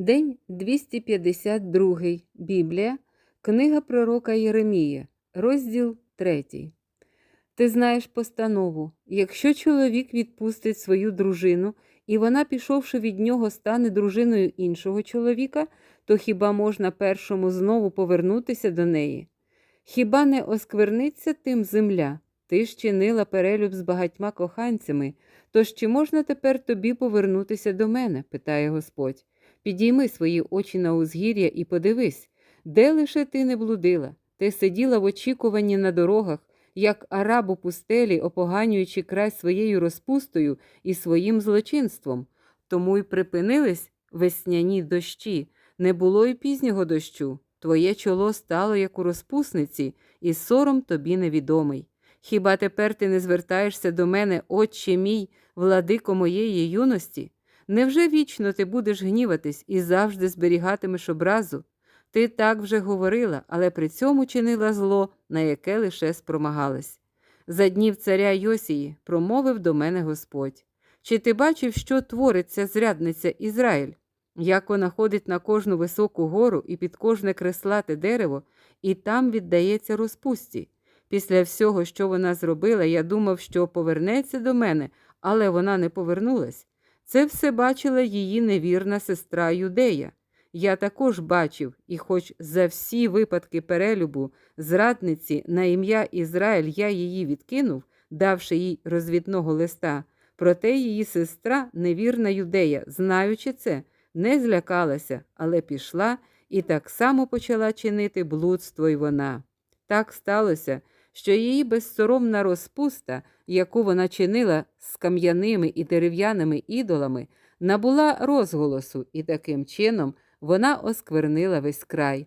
День 252. Біблія, Книга пророка Єремія, розділ 3. Ти знаєш постанову якщо чоловік відпустить свою дружину, і вона, пішовши від нього, стане дружиною іншого чоловіка, то хіба можна першому знову повернутися до неї? Хіба не оскверниться тим земля? Ти ж чинила перелюб з багатьма коханцями, тож чи можна тепер тобі повернутися до мене? питає Господь. Підійми свої очі на узгір'я і подивись, де лише ти не блудила, ти сиділа в очікуванні на дорогах, як араб у пустелі, опоганюючи край своєю розпустою і своїм злочинством. Тому й припинились весняні дощі, не було й пізнього дощу. Твоє чоло стало, як у розпусниці, і сором тобі невідомий. Хіба тепер ти не звертаєшся до мене, отче мій, владико моєї юності? Невже вічно ти будеш гніватись і завжди зберігатимеш образу? Ти так вже говорила, але при цьому чинила зло, на яке лише спромагалась. За днів царя Йосії промовив до мене Господь. Чи ти бачив, що твориться зрядниця Ізраїль? Як вона ходить на кожну високу гору і під кожне креслате дерево, і там віддається розпусті. Після всього, що вона зробила, я думав, що повернеться до мене, але вона не повернулась. Це все бачила її невірна сестра Юдея. Я також бачив, і хоч за всі випадки перелюбу зрадниці на ім'я Ізраїль я її відкинув, давши їй розвідного листа, проте її сестра, невірна юдея, знаючи це, не злякалася, але пішла і так само почала чинити блудство й вона. Так сталося, що її безсоромна розпуста, яку вона чинила з кам'яними і дерев'яними ідолами, набула розголосу, і таким чином вона осквернила весь край.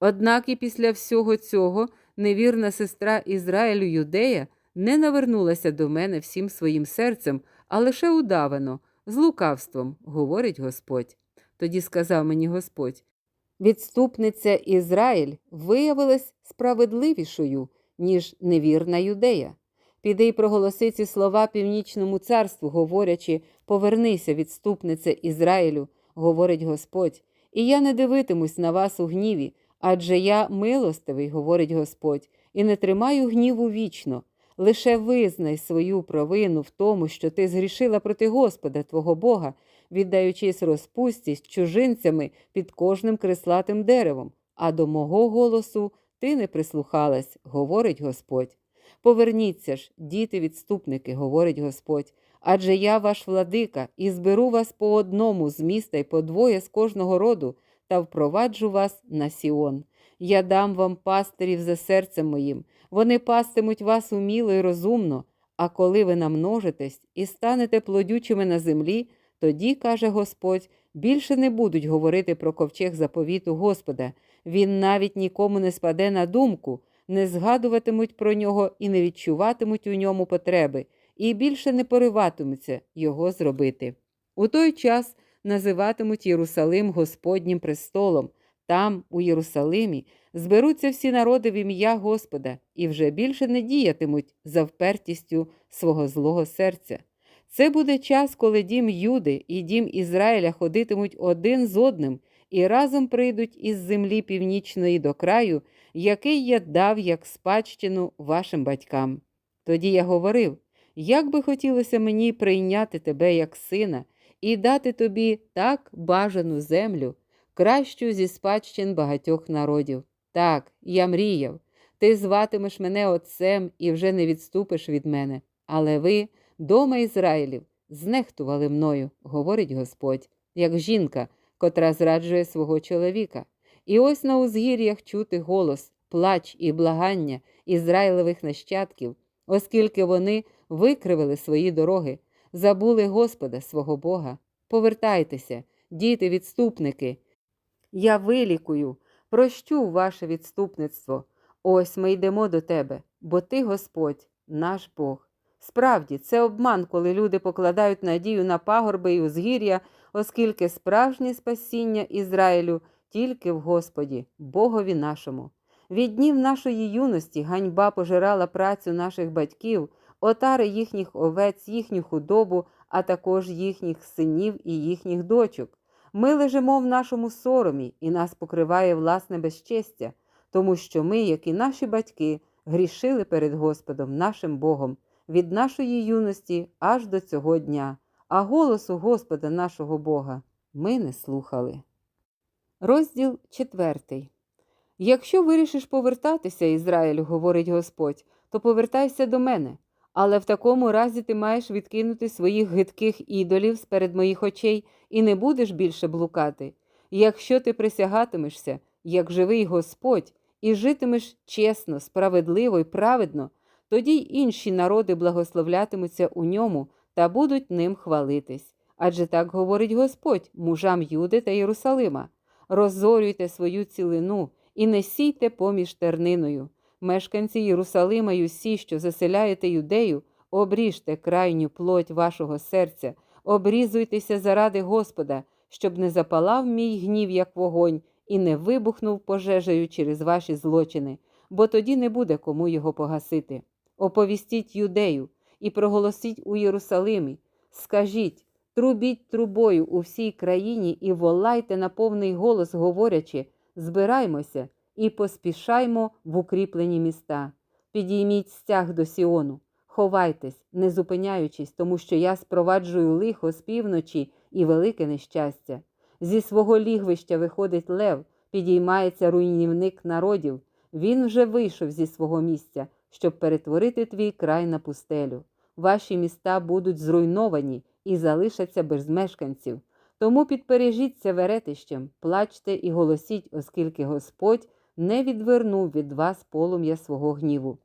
Однак і після всього цього невірна сестра Ізраїлю Юдея не навернулася до мене всім своїм серцем, а лише удавано, з лукавством, говорить Господь. Тоді сказав мені Господь відступниця Ізраїль виявилась справедливішою, ніж невірна юдея. Піди й проголоси ці слова північному царству, говорячи Повернися, відступниця Ізраїлю, говорить Господь, і я не дивитимусь на вас у гніві, адже я милостивий, говорить Господь, і не тримаю гніву вічно. Лише визнай свою провину в тому, що ти згрішила проти Господа твого Бога, віддаючись розпусті з чужинцями під кожним креслатим деревом, а до мого голосу ти не прислухалась, говорить Господь. Поверніться ж, діти відступники, говорить Господь, адже я ваш владика, і зберу вас по одному з міста й по двоє з кожного роду, та впроваджу вас на Сіон. Я дам вам пастирів за серцем моїм, вони пастимуть вас уміло й розумно, а коли ви намножитесь і станете плодючими на землі, тоді, каже Господь, більше не будуть говорити про ковчег заповіту Господа, він навіть нікому не спаде на думку, не згадуватимуть про нього і не відчуватимуть у ньому потреби, і більше не пориватимуться його зробити. У той час називатимуть Єрусалим Господнім престолом. Там, у Єрусалимі, зберуться всі народи в ім'я Господа і вже більше не діятимуть за впертістю свого злого серця. Це буде час, коли дім Юди і дім Ізраїля ходитимуть один з одним і разом прийдуть із землі північної до краю, який я дав як спадщину вашим батькам. Тоді я говорив, як би хотілося мені прийняти тебе як сина і дати тобі так бажану землю, кращу зі спадщин багатьох народів. Так, я мріяв, ти зватимеш мене отцем і вже не відступиш від мене. Але ви, дома Ізраїлів, знехтували мною, говорить Господь, як жінка, котра зраджує свого чоловіка. І ось на узгір'ях чути голос, плач і благання Ізраїлевих нащадків, оскільки вони викривили свої дороги, забули Господа свого Бога. Повертайтеся, діти відступники. Я вилікую, прощу ваше відступництво. Ось ми йдемо до тебе, бо ти Господь, наш Бог. Справді, це обман, коли люди покладають надію на пагорби і узгір'я, оскільки справжнє спасіння Ізраїлю тільки в Господі, Богові нашому. Від днів нашої юності ганьба пожирала працю наших батьків, отари їхніх овець, їхню худобу, а також їхніх синів і їхніх дочок. Ми лежимо в нашому соромі, і нас покриває власне безчестя, тому що ми, як і наші батьки, грішили перед Господом, нашим Богом, від нашої юності аж до цього дня, а голосу Господа нашого Бога ми не слухали. Розділ четвертий. Якщо вирішиш повертатися, Ізраїлю, говорить Господь, то повертайся до мене. Але в такому разі ти маєш відкинути своїх гидких ідолів з перед моїх очей і не будеш більше блукати. Якщо ти присягатимешся, як живий Господь, і житимеш чесно, справедливо і праведно, тоді й інші народи благословлятимуться у ньому та будуть ним хвалитись. Адже так говорить Господь мужам Юди та Єрусалима: розорюйте свою цілину і не сійте поміж терниною. Мешканці Єрусалима й усі, що заселяєте юдею, обріжте крайню плоть вашого серця, обрізуйтеся заради Господа, щоб не запалав мій гнів, як вогонь, і не вибухнув пожежею через ваші злочини, бо тоді не буде кому його погасити. Оповістіть юдею і проголосіть у Єрусалимі, скажіть, трубіть трубою у всій країні і волайте на повний голос, говорячи, збираймося і поспішаймо в укріплені міста. Підійміть стяг до Сіону, ховайтесь, не зупиняючись, тому що я спроваджую лихо з півночі і велике нещастя. Зі свого лігвища виходить лев, підіймається руйнівник народів. Він вже вийшов зі свого місця, щоб перетворити твій край на пустелю. Ваші міста будуть зруйновані і залишаться без мешканців. Тому підпережіться веретищем, плачте і голосіть, оскільки Господь не відвернув від вас полум'я свого гніву.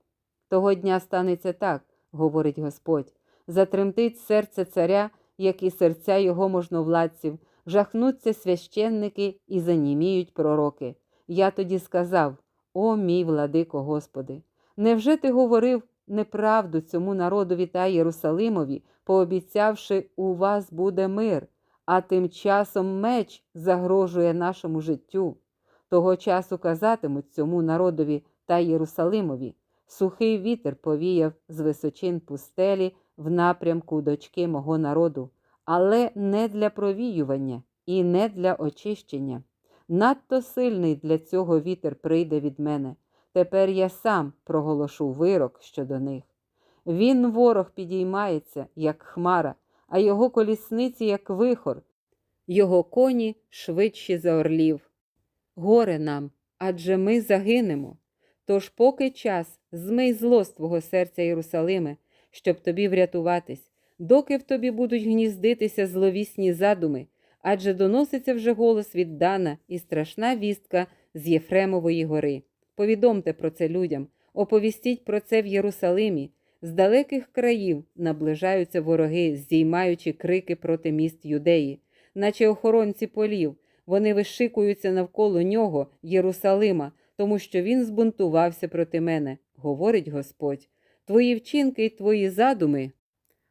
Того дня станеться так, говорить Господь, затремтить серце царя, як і серця його можновладців, жахнуться священники і заніміють пророки. Я тоді сказав: О, мій владико Господи! Невже ти говорив неправду цьому народові та Єрусалимові, пообіцявши, у вас буде мир, а тим часом меч загрожує нашому життю? Того часу казатимуть цьому народові та Єрусалимові. Сухий вітер повіяв з височин пустелі в напрямку дочки мого народу, але не для провіювання і не для очищення. Надто сильний для цього вітер прийде від мене. Тепер я сам проголошу вирок щодо них. Він, ворог, підіймається, як хмара, а його колісниці, як вихор, його коні швидші за орлів. Горе нам, адже ми загинемо. Тож, поки час, змий зло з твого серця, Єрусалиме, щоб тобі врятуватись, доки в тобі будуть гніздитися зловісні задуми, адже доноситься вже голос від Дана і страшна вістка з Єфремової гори. Повідомте про це людям, оповістіть про це в Єрусалимі. З далеких країв наближаються вороги, здіймаючи крики проти міст юдеї, наче охоронці полів. Вони вишикуються навколо нього, Єрусалима, тому що він збунтувався проти мене, говорить Господь. Твої вчинки й твої задуми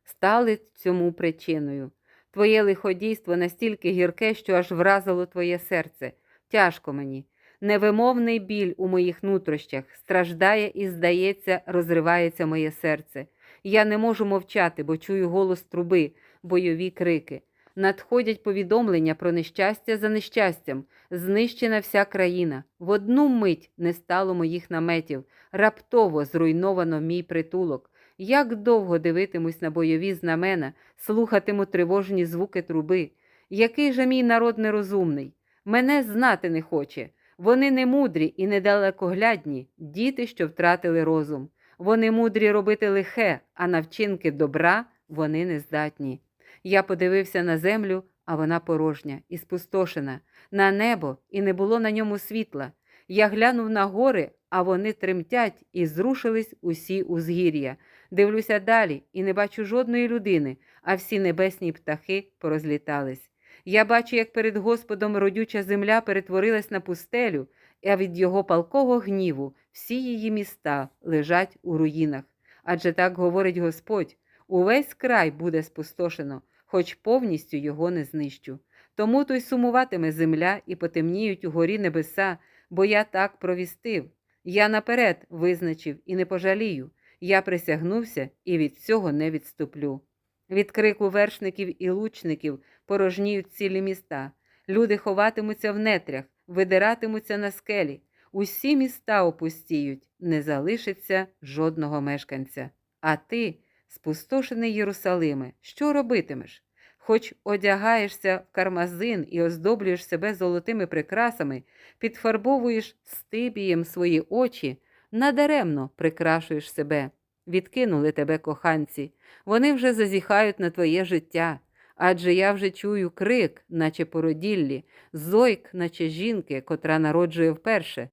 стали цьому причиною. Твоє лиходійство настільки гірке, що аж вразило твоє серце. Тяжко мені. Невимовний біль у моїх нутрощах страждає і, здається, розривається моє серце. Я не можу мовчати, бо чую голос труби, бойові крики. Надходять повідомлення про нещастя за нещастям, знищена вся країна. В одну мить не стало моїх наметів, раптово зруйновано мій притулок. Як довго дивитимусь на бойові знамена, слухатиму тривожні звуки труби. Який же мій народ нерозумний? Мене знати не хоче. Вони не мудрі і недалекоглядні, діти, що втратили розум. Вони мудрі робити лихе, а на вчинки добра вони не здатні. Я подивився на землю, а вона порожня і спустошена, на небо, і не було на ньому світла. Я глянув на гори, а вони тремтять і зрушились усі узгір'я. Дивлюся далі і не бачу жодної людини, а всі небесні птахи порозлітались. Я бачу, як перед Господом родюча земля перетворилась на пустелю, а від його палкого гніву всі її міста лежать у руїнах. Адже так говорить Господь: увесь край буде спустошено, хоч повністю його не знищу. Тому то й сумуватиме земля і потемніють угорі небеса, бо я так провістив. Я наперед визначив і не пожалію. Я присягнувся і від цього не відступлю. Від крику вершників і лучників порожніють цілі міста. Люди ховатимуться в нетрях, видиратимуться на скелі. Усі міста опустіють, не залишиться жодного мешканця. А ти, спустошений Єрусалиме, що робитимеш? Хоч одягаєшся в кармазин і оздоблюєш себе золотими прикрасами, підфарбовуєш стибієм свої очі, надаремно прикрашуєш себе. Відкинули тебе коханці, вони вже зазіхають на твоє життя. Адже я вже чую крик, наче породіллі, зойк, наче жінки, котра народжує вперше.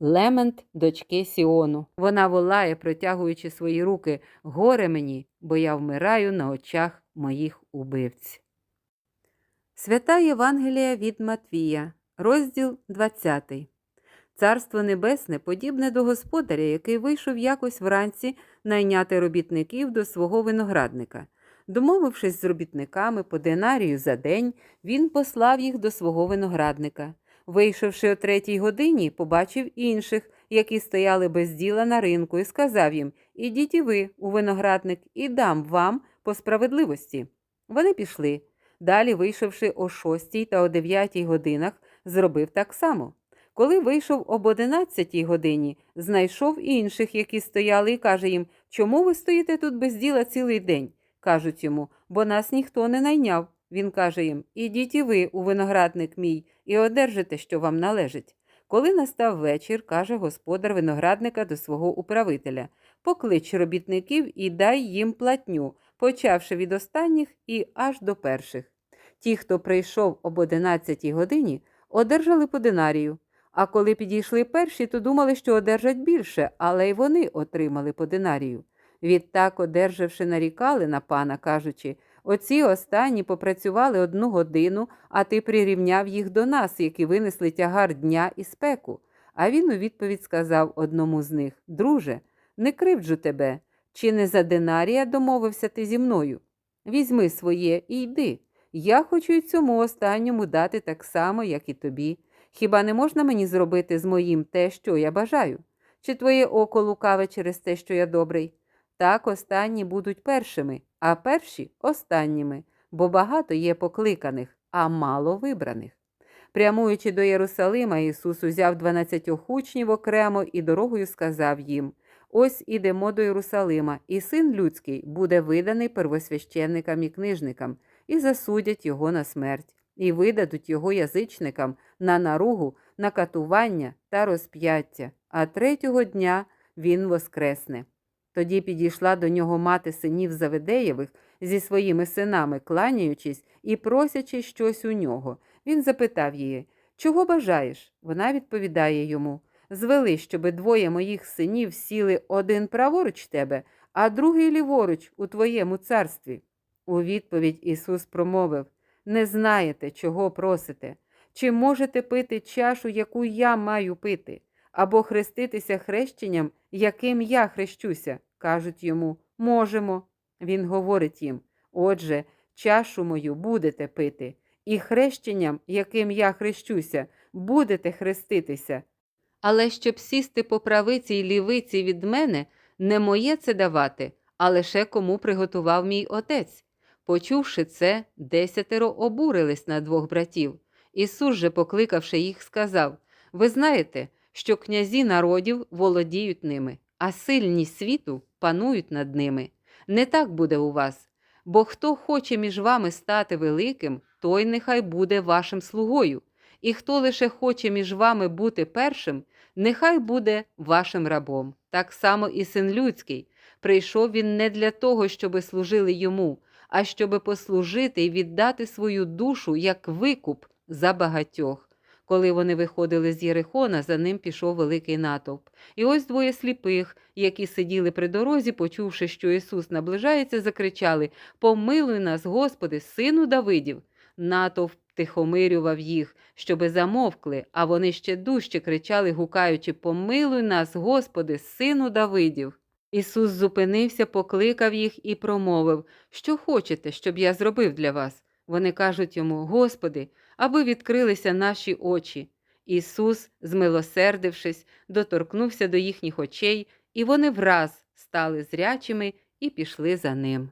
Лемент дочки Сіону. Вона волає, протягуючи свої руки, горе мені, бо я вмираю на очах моїх убивць. Свята Євангелія від Матвія, розділ 20. Царство Небесне подібне до господаря, який вийшов якось вранці найняти робітників до свого виноградника. Домовившись з робітниками по динарію за день, він послав їх до свого виноградника. Вийшовши о третій годині, побачив інших, які стояли без діла на ринку, і сказав їм Ідіть і ви у виноградник, і дам вам по справедливості. Вони пішли. Далі, вийшовши о шостій та о дев'ятій годинах, зробив так само. Коли вийшов об одинадцятій годині, знайшов інших, які стояли, і каже їм Чому ви стоїте тут без діла цілий день? Кажуть йому, бо нас ніхто не найняв. Він каже їм Ідіть і ви у виноградник мій, і одержите, що вам належить. Коли настав вечір, каже господар виноградника до свого управителя Поклич робітників і дай їм платню, почавши від останніх і аж до перших. Ті, хто прийшов об одинадцятій годині, одержали по динарію. А коли підійшли перші, то думали, що одержать більше, але й вони отримали по динарію. Відтак, одержавши, нарікали на пана, кажучи Оці останні попрацювали одну годину, а ти прирівняв їх до нас, які винесли тягар дня і спеку. А він у відповідь сказав одному з них Друже, не кривджу тебе. Чи не за динарія домовився ти зі мною? Візьми своє і йди. Я хочу й цьому останньому дати так само, як і тобі. Хіба не можна мені зробити з моїм те, що я бажаю? Чи твоє око лукаве через те, що я добрий? Так останні будуть першими, а перші останніми, бо багато є покликаних, а мало вибраних. Прямуючи до Єрусалима, Ісус узяв дванадцятьох учнів окремо і дорогою сказав їм Ось ідемо до Єрусалима, і син людський буде виданий первосвященникам і книжникам, і засудять його на смерть, і видадуть його язичникам на наругу, на катування та розп'яття, а третього дня він воскресне. Тоді підійшла до нього мати синів Заведеєвих зі своїми синами, кланяючись і просячи щось у нього. Він запитав її Чого бажаєш? Вона відповідає йому Звели, щоби двоє моїх синів сіли один праворуч тебе, а другий ліворуч у твоєму царстві. У відповідь Ісус промовив Не знаєте, чого просите, чи можете пити чашу, яку я маю пити, або хреститися хрещенням, яким я хрещуся. Кажуть йому можемо. Він говорить їм Отже, чашу мою будете пити, і хрещенням, яким я хрещуся, будете хреститися. Але щоб сісти по правиці й лівиці від мене, не моє це давати, а лише кому приготував мій отець. Почувши це, десятеро обурились на двох братів. Ісус же, покликавши їх, сказав Ви знаєте, що князі народів володіють ними, а сильні світу панують над ними. Не так буде у вас. Бо хто хоче між вами стати великим, той нехай буде вашим слугою, і хто лише хоче між вами бути першим, нехай буде вашим рабом. Так само і син людський. Прийшов він не для того, щоби служили йому, а щоби послужити і віддати свою душу як викуп за багатьох. Коли вони виходили з Єрихона, за ним пішов великий натовп. І ось двоє сліпих, які сиділи при дорозі, почувши, що Ісус наближається, закричали Помилуй нас, Господи, сину Давидів. Натовп тихомирював їх, щоби замовкли, а вони ще дужче кричали, гукаючи Помилуй нас, Господи, сину Давидів. Ісус зупинився, покликав їх і промовив Що хочете, щоб я зробив для вас? Вони кажуть йому Господи, аби відкрилися наші очі. Ісус, змилосердившись, доторкнувся до їхніх очей, і вони враз стали зрячими і пішли за ним.